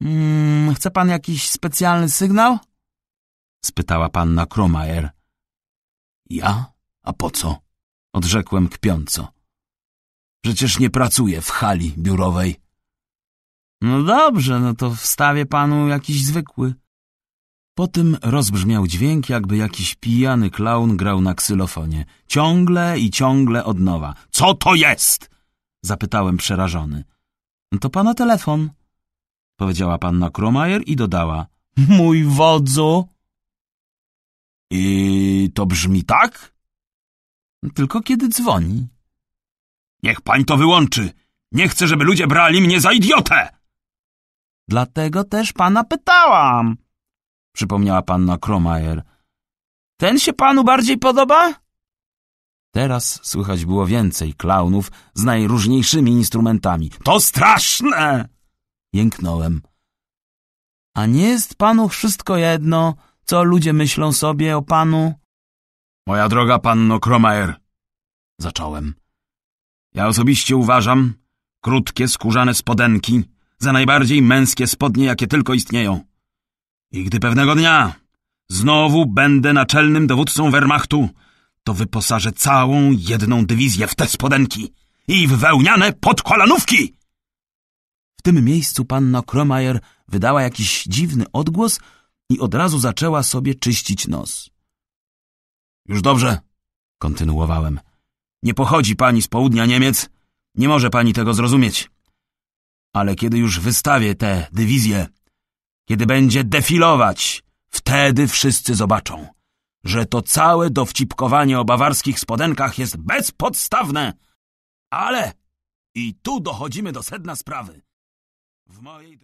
Mm, chce pan jakiś specjalny sygnał? spytała panna Kromajer. Ja? A po co? Odrzekłem kpiąco. Przecież nie pracuję w hali biurowej. No dobrze, no to wstawię panu jakiś zwykły. Potem rozbrzmiał dźwięk, jakby jakiś pijany klaun grał na ksylofonie. Ciągle i ciągle od nowa. Co to jest? Zapytałem przerażony. To pana telefon, powiedziała panna Kromajer i dodała. Mój wodzu! I to brzmi tak? Tylko kiedy dzwoni. Niech pań to wyłączy. Nie chcę, żeby ludzie brali mnie za idiotę. Dlatego też pana pytałam, przypomniała panna Kromajer. Ten się panu bardziej podoba? Teraz słychać było więcej klaunów z najróżniejszymi instrumentami. To straszne! Jęknąłem. A nie jest panu wszystko jedno, co ludzie myślą sobie o panu? Moja droga panno Kromajer, zacząłem. Ja osobiście uważam krótkie, skórzane spodenki za najbardziej męskie spodnie, jakie tylko istnieją. I gdy pewnego dnia znowu będę naczelnym dowódcą Wehrmachtu, to wyposażę całą jedną dywizję w te spodenki i w wełniane podkolanówki! W tym miejscu panna Kromajer wydała jakiś dziwny odgłos i od razu zaczęła sobie czyścić nos. Już dobrze, kontynuowałem. Nie pochodzi pani z południa Niemiec, nie może pani tego zrozumieć. Ale kiedy już wystawię tę dywizję, kiedy będzie defilować, wtedy wszyscy zobaczą, że to całe dowcipkowanie o bawarskich spodenkach jest bezpodstawne. Ale i tu dochodzimy do sedna sprawy. W mojej